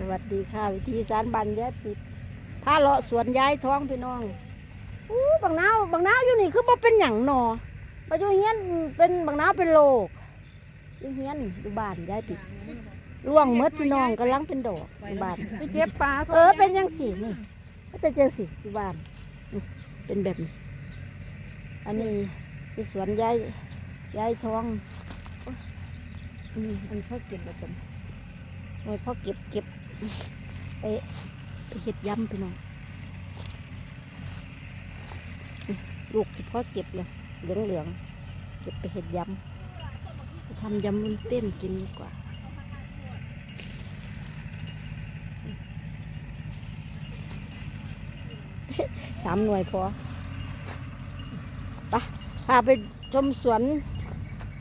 สวัสดีค่ะวิธีสารบันยายปิดพาเลาะสวนยายท้องพี่น้องอู้บางนาวบางนาวอยู่นี่คือบ่เป็นหยังหนอไปอยู่เฮียนเป็นบางนาวเป็นโลกอยู่เฮียนอยู่บ้านยายปิดร่วงหมดพี่น้องกำลังเป็นดอกอยู่บ้านไปเก็บปลาเออเป็นยังสินี่เป็นจังสิอยู่บ้านนี่เป็นแบบนี้อันนี้คือสวนยายยายท้องโอ๊ยอืมอันเขาเก็บแล้วกันโอ้ยเขาเก็บเก็บ ไปไปเห็ดยำพี่น้องนี่ลูกที่พ่อเก็บเลยเหลืองเหลืองเก็บไปเห็ดยำไปทำยำมุนเต้นกินดีกว่าสามหน่วยพอไปพาไปชมสวน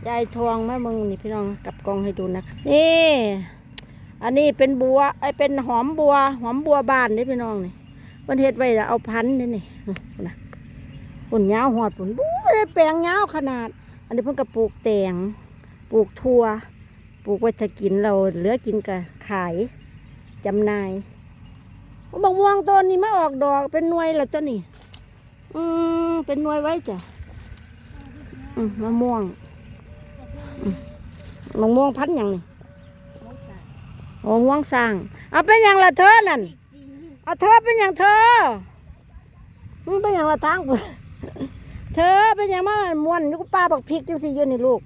ยายทองแม่มึงนี่พี่น้องกับกองให้ดูนะคะนี่ อันนี้เป็นบัวไอเป็นหอมบัว หอมบัวบานนี่พี่น้องนี่มันเฮ็ดไว้จะเอาพันนี่นี่นะปุ่นยาวหอดปุ่นบู๊ได้แปลงยาวขนาด อันนี้เพิ่งกระปลูกแตงปลูกทั่วปลูกไว้ถ้ากินเราเหลือกินก็ขายจำหน่ายบางม่วงต้นนี้มาออกดอกเป็นหน่วยละต้นนี่ อืมเป็นหน่วยไว้จ้ะมะม่วงมะม่วงพันธุ์หยังนี่ โอ้ม่วงสร้างเอาเป็นหยังละเธอนั่นเอาเธอเป็นหยังเธอมึงเป็นหยังละทางกูเธอเป็นหยังมาม้วนอยู่กับป้าบักพริกจังสิอยู่นี่ลูก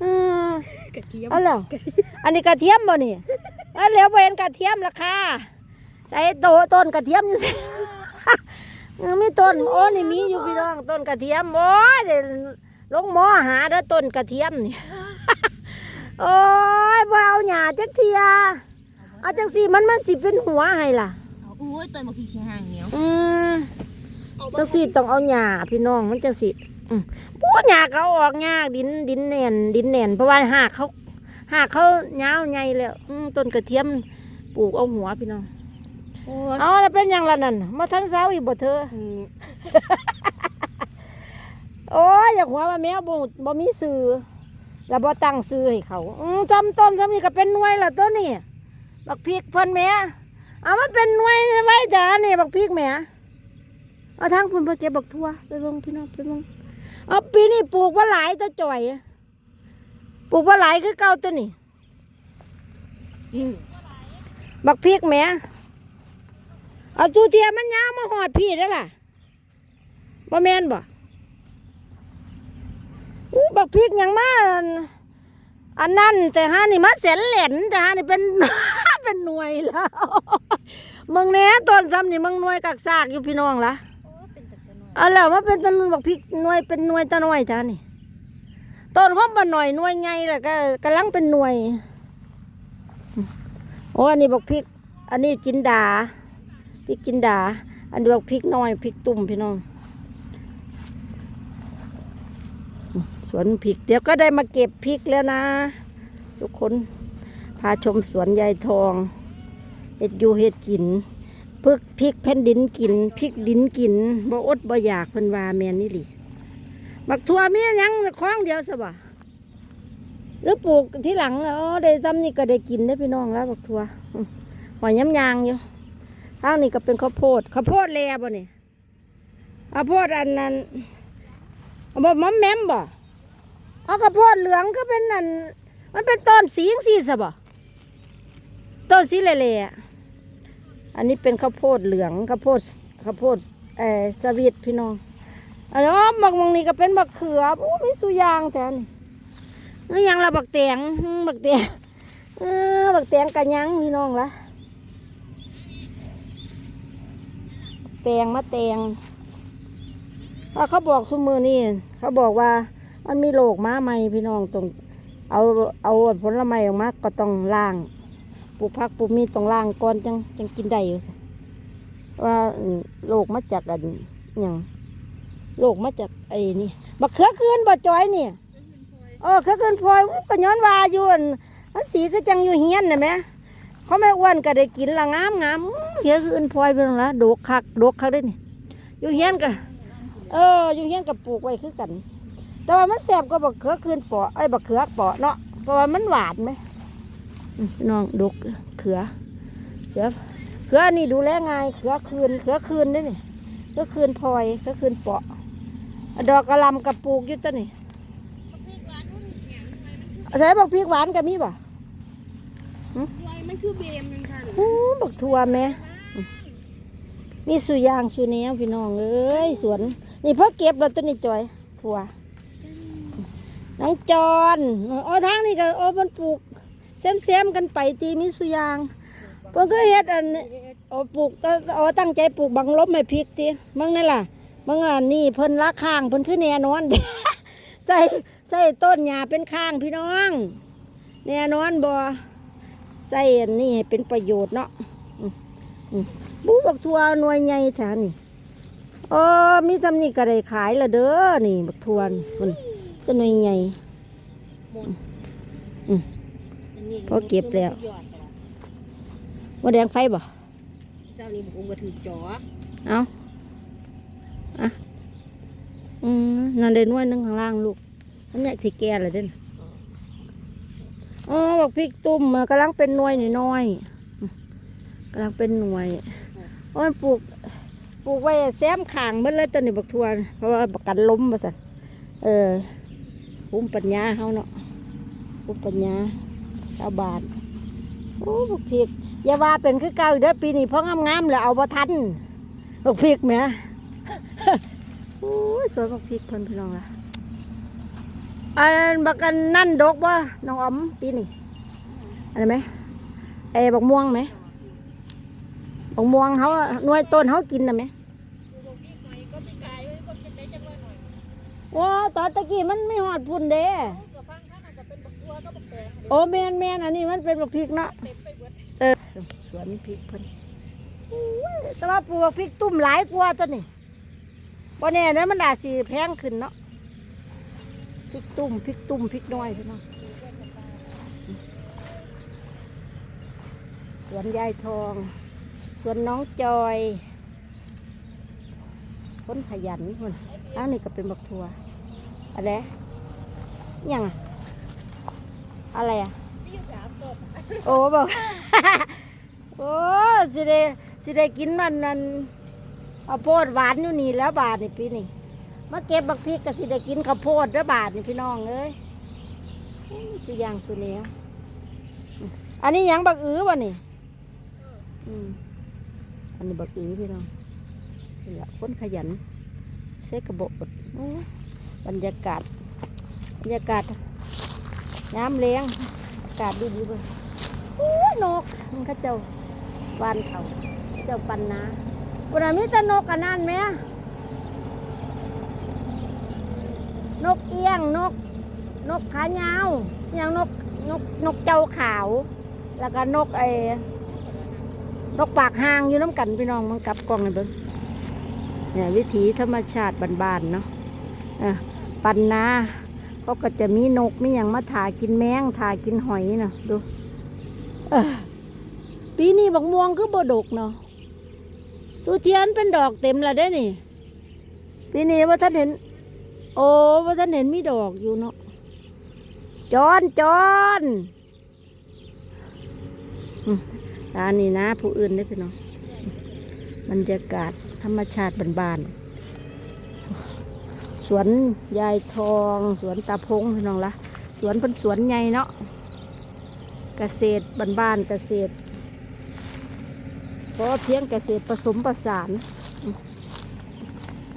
เออกระเทียมเอาแล้วอันนี้กระเทียมบ่นี่เอาแล้วบ่เห็นกระเทียมราคาไอ้โตต้นกระเทียมอยู่สิเออมีต้นโอ้นี่มีอยู่พี่น้องต้นกระเทียมโอ้ยเดี๋ยวลงหมอหาเด้อต้นกระเทียมนี่ โอ้ยบ่เอาหญ้าจักเทียเอาจังสิมันมันสิเป็นหัวให้ล่ะอุ้ยตัวมาพีเชียห่างเหนียวอืมจังสิต้องเอาหญ้าพี่น้องมันจังสิอืมปูหญ้าเขาออกยากดินดินแน่นดินแน่นเพราะว่าหากเขาหากเขายาวใหญ่แล้วอืมต้นกระเทียมปลูกเอาหัวพี่น้องโอ้ยเอาแล้วเป็นหยังล่ะนั่นมาทั้งเช้าอีกบ่เธอโอ้ยอยากหัวว่าแมวบ่บ่มีซื้อ แล้วบ่ตั้งซื้อให้เขาอืมจำต้นจำนี่ก็เป็นหน่วยละตัวนี่บักพริกเพิ่นแม่เอามาเป็นหน่วยไว้จ้านี่บักพริกแม่เอาทางพิ่นเพิ่นเก็บบักทั่วไปเบิ่งพี่น้องไปเบิ่งเอาปีนี้ปลูกว่าหลายตะจ่อยปลูกว่าหลายคือเก่าตัวนี่บักพริกแม่เอาจูเทียมันยาวมาหอดพี่แล้วล่ะบ่แม่นบ่ อู้บักพริกยังมาอันนั้นแต่ฮานี่มาเสนเหรนแต่ฮานี่เป็น เป็นหน่วยแล้วมึงเนี้ยต้นซ้ำนี่มึงหน่วยกักซากอยู่พี่น้องละโอ้เป็นตะกันหน่อาแล้วมาเป็นต้นบักพริกหน่วยเป็นหน่วยตะหน่วยท่านี่ต้นเขาบ่หน่อยหน่วยใหญ่แล้วก็กำลังเป็นหน่วยโอ้อันนี้บักพริก อันนี้จินดาพริกจินดา อันนี้บักพริกน้อยพริกตุ่มพี่น้อง สวนพริก เดี๋ยวก็ได้มาเก็บพริกแล้วนะ ทุกคนพาชมสวนยายทองเห็ดยูเห็ดกินพึกพริกแผ่นดินกินพริกดินกินบ่อดบ่อยากเพิ่นว่าแมนนี่หลิบักทั่วมีหยังคล้องเดียวซะบ่หรือปลูกที่หลังอ๋อได้ซ้ำนี่ก็ได้กินได้พี่น้องแล้วบักทั่วหอยย้ำยางอยู่ทางนี้ก็เป็นข้าวโพดข้าวโพดแลบ่นี่ข้าวโพดอันนั้นบ่มอมแมมบ่ เอาข้าวโพดเหลืองก็เป็นนั่นมันเป็นต้นสีงสีสบ่ต้นสีเละๆอะอันนี้เป็นข้าวโพดเหลืองข้าวโพดข้าวโพดเออสวีทพี่น้องอันนี้บักมังนี่ก็เป็นบักเขือโอ้มีสุยางแต่นี่นี่ยังละบักแตงบักแตงเออบักแตงกันยังพี่น้องละแตงมาแตงว่าเขาบอกทุกมือนี่เขาบอกว่า มันมีโรคมาไหมพี่น้องต้องเอาเอาผลไม้ออกมาก็ต้องล้างปลูกผักปลูกมีต้องล้างก่อนจังจังกินได้อยู่ว่าโรคมาจากอันอย่างโรคมาจากไอ้นี่บักเขือคืนบ่จอยนี่เออเขือคืนพลอยก็ย้อนว่าอยู่อันมันสีก็จังอยู่เฮียนน่ะแหมเขาไม่อ้วนก็ได้กินละงามงามอื้อเขือคืนพลอยเป็นละโดกคักโดกคักได้นี่อยู่เฮียนก็เอออยู่เฮียนก็ปลูกไว้คือกัน แต่ว่ามันแสบก็บักเขือคืนเปาะไอ้ยบักเขือเปาะเนาะเพราะว่ามันหวานไหมอืมพี่น้องดกเขือเขือเขือนี่ดูแลง่ายเขือคืนเขือคืนได้นี่เขือคืนพลอยเขือคืนเปาะ ดอกกระหลำกับปลูกอยู่ตัวนี่พริกหวานมันมีแหงหน่วยมันคือใส่บอกพริกหวานกับมีบ่หน่วยมันคือเบมนึงค่ะอู้บักทั่วแม่มีสุยางสุแนวพี่น้องเอ้ยสวน นี่เพิ่งเก็บแล้วตัวนี้จอยถั่ว น้องจอนอ๋อทางนี้ก็อ๋อมันปลูกเซมๆกันไปตีมีสุยางเพิ่นก็เฮ็ดอันนี้อ๋อปลูกก็อ๋อตั้งใจปลูกบังลบไม่พริกติมึงนั่นล่ะมึงอะนี่เพิ่นละข้างเพิ่นคือแน่นอนใส่ใส่ต้นหญ้าเป็นข้างพี่น้องแน่นอนบ่ใส่อันนี้ให้เป็นประโยชน์เนาะบูบักทัวหน่วยใหญ่แถวนี่อ๋อมีทำนี่ก็ได้ขายละเด้อนี่บักทัวนี่มัน จะหน่วยใหญ่หมดอืมอันนี้พอเก็บแล้วยอดไปละว่าแดงไฟบ่เจ้านี่ผมก็ถือจอเอาอะอืมนั่นเด่นว่านึงข้างล่างลูกอันเนี้ยที่แก่เลยเด่นอ๋อบักพริกตุ่มมันกำลังเป็นหน่วยน้อยๆอืมกำลังเป็นหน่วยโอ้ยปลูกปลูกไว้แซมขางเบิ่เลยตัวนี้บักทัวนี่เพราะว่าประกันล้มมาสั่นเออ ภูมิปัญญาเฮาเนาะภูมิปัญญาชาวบ้านโอ้บักพริกอย่าว่าเป็นคือเก่าอีกเด้อปีนี้เพราะงามๆแล้วเอาบ่ทันบักพริกแหมโอ้ยสวยบักพริกเพิ่นพี่น้องล่ะอันบักอันนั่นดกบ่น้องอ๋อมปีนี้อะไรไหมไอ้บักม่วงไหมบักม่วงเขาหน่วยต้นเขากินน่ะไหม โอ้ตอนตะกี้มันไม่หอดพุ่นเด้โอ้แมนแมนอันนี้มันเป็นบักพริกเนาะเออสวนพริกเพิ่นโอ้ยแต่ว่าปลูกบักพริกตุ่มหลายกว่าตัวนี่บ่แน่นะมันอาจสิแพงขึ้นเนาะพริกตุ่มพริกตุ่มพริกน้อยพี่น้องสวนยายทอง สวนน้องจอย คนขยันคนอันนี้ก็เป็นบักทัวอะไรยังอะอะไรอะโอ้บอกโอ้สิได้สิได้กินมันนั่นข้าวโพดหวานอยู่นี่แล้วบาทนี่ปีนี้มาเก็บบักพริกก็สิได้กินข้าวโพดแล้วบาทนี่พี่น้องเอ้ยสิยางสุเนียวอันนี้ยังบักอื้อวะนี่อืมอันนี้บักอื้อพี่น้อง นี่ละคนขยันเซ็กกระบอกบรรยากาศ บรรยากาศน้ำเลี้ยงอากาศดีดีเลยอู้นกมันเขาเจ้าบ้านเขาเจ้าปันนาบุญมีแต่นกอันนั้นไหมนกเอี้ยงนก นกขายาวอย่างนกนกนกเจ้าขาว แล้วก็นกไอ้นกปากหางอยู่น้ำกันพี่น้องมันกลับกล้องเลยเบิ้ง เนี่ยวิถีธรรมชาติบ้านๆเนาะอะปันนาเขาก็จะมีนกมีอย่างมาถากินแมงถากินหอยเนาะดูปีนี้บักม่วงคือบดกเนาะสุเทียนเป็นดอกเต็มแล้วเด้นี่ปีนี้ว่าท่านเห็น โอ้ว่าท่านเห็นมีดอกอยู่เนาะจอนจอนอืมร้านนี้นะ ผู้อื่นได้พี่น้อง บรรยากาศธรรมชาติบ้านๆ สวนยายทอง สวนตาพงพี่น้องละสวนเป็นสวนใหญ่เนาะเกษตรบ้านๆเกษตรเพราะเพียงเกษตรผสมผสาน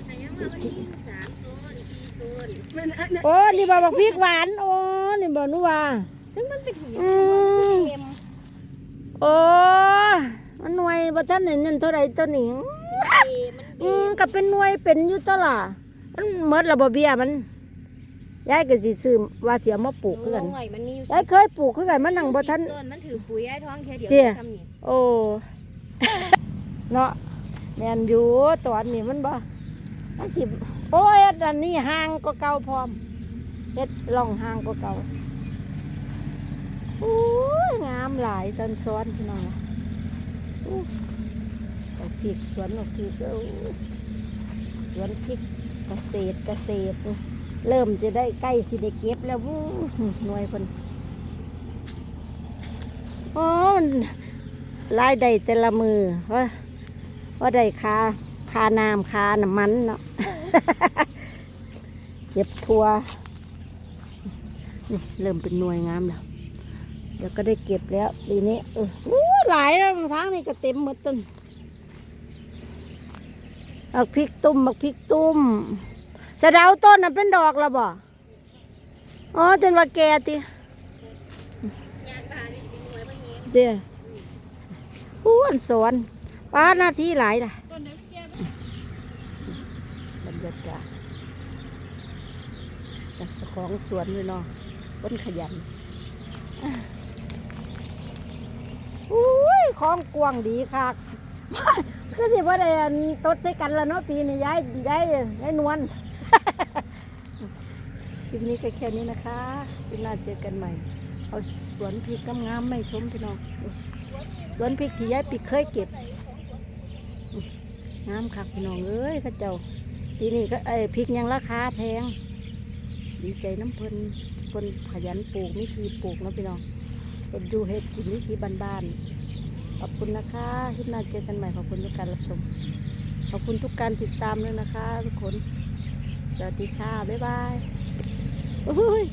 แต่ยังว่ามันมีอยู่สามต้นสี่ต้นมันอันนั้นโอ้นี่บอกบอกพริกหวานโอ้นี่บอกนุว่าซึ่งมันเป็นถุงอืมเค็มโอ้ มันหน่วยบ่ท่านเห็นเงินเท่าไรตัวนี้มันเบอืมมก็เป็นหน่วยเป็นอยู่ตล่ะมันเมดระบบเบี้ยมันยายก็สิซื้อว่าสิเอามาปลูกคือกันหน่วยมันมีอยู่ยายเคยปลูกคือกันมันนั่งบ่ทันสิต้นมันถือปุ๋ยไอ้ท้องแค่เดียวเตี้ยทำนี่โอ้ เนาะแม่นอยู่ตอนนี้มันบ่มันสิโอ้ยอันนี้ห่างก็เก่าพร้อมเฮ็ดล่องห่างก็เก่าโอ้ยงามหลายตอนซ้อนพี่น้อง ออกพริกสวนดอกพริกสวนพริกเกษตรเกษตร เริ่มจะได้ใกล้สิได้เก็บแล้ววู้หน่วยคนอ๋อมันรายได้แต่ละมือว่าว่าได้คาคาน้ำคาน้ำมันเนาะเก็บทัวเริ่มเป็นหน่วยงามแล้ว เดี๋ยวก็ได้เก็บแล้วปีนี้เอออู้หลายแล้วทางนี้ก็เต็มหมดต้นบักพริกตุ้มบักพริกตุ้มสะเดาต้นน่ะเป็นดอกแล้วบ่อ๋อจนว่าแก่ตีเดี๋ยวอ้วนสวนป้าหน้าที่หลายล่ะบรรยากาศแต่เจ้าของสวนเลยเนาะคนขยันอะอุ้ ยของกวางดีค่ะคือสิว่าได้ตดใส่กันแล้วเนาะปีนี้ย้ายย้ายย้ายนวลคลิปนี้ก็แค่นี้นะคะปีหน้าเจอกันใหม่ เอาสวนพริกงามๆไม่ชมพี่น้องสวนพริกที่ย้ายปีเคยเก็บงามคักพี่น้องเอ้ยข้าเจ้าปีนี้ก็ไอ้พริกยังราคาแพง ดีใจน้ำเพิ่นเพิ่นขยันปลูกวิธีปลูกนะพี่น้องเห็ดดูเห็ดกินวิธีบ้านๆ อบคุณนะคะคลิปหน้าเจอกันใหม่ขอบคุณทุกการรับชม ขอบคุณทุกการติดตามเลยนะคะ ทุกคน สวัสดีค่ะ บ๊ายบายโอ้ย